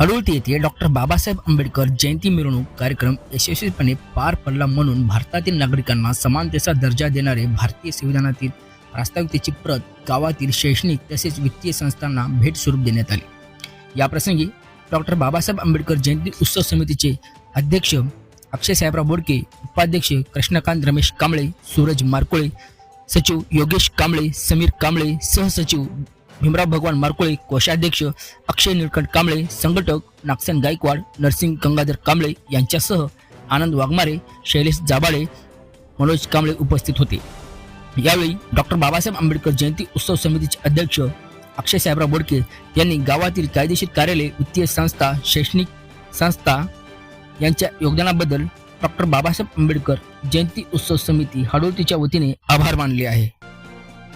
हडोळती येथे डॉक्टर बाबासाहेब आंबेडकर जयंती मिरवणूक कार्यक्रम यशस्वीपणे पार पडला म्हणून भारतातील नागरिकांना समानतेचा दर्जा देणारे भारतीय संविधानातील प्रास्ताविकतेची प्रत गावातील शैक्षणिक तसेच वित्तीय संस्थांना भेट स्वरूप देण्यात आली. याप्रसंगी डॉक्टर बाबासाहेब आंबेडकर जयंती उत्सव समितीचे अध्यक्ष अक्षय साहेबराव बोडके उपाध्यक्ष कृष्णकांत रमेश कांबळे सूरज मारकोळे सचिव योगेश कांबळे समीर कांबळे सहसचिव भीमराव भगवान मारकुळे कोषाध्यक्ष अक्षय निळकंठ कांबळे संघटक नागसेन गायकवाड नरसिंग गंगाधर कांबळे यांच्यासह आनंद वाघमारे शैलेश जाबाळे मनोज कांबळे उपस्थित होते. यावेळी डॉक्टर बाबासाहेब आंबेडकर जयंती उत्सव समितीचे अध्यक्ष अक्षय साहेबराव बोडके यांनी गावातील कायदेशीर कार्यालय वित्तीय संस्था शैक्षणिक संस्था यांच्या योगदानाबद्दल डॉक्टर बाबासाहेब आंबेडकर जयंती उत्सव समिती हाडोतीच्या वतीने आभार मानले आहे.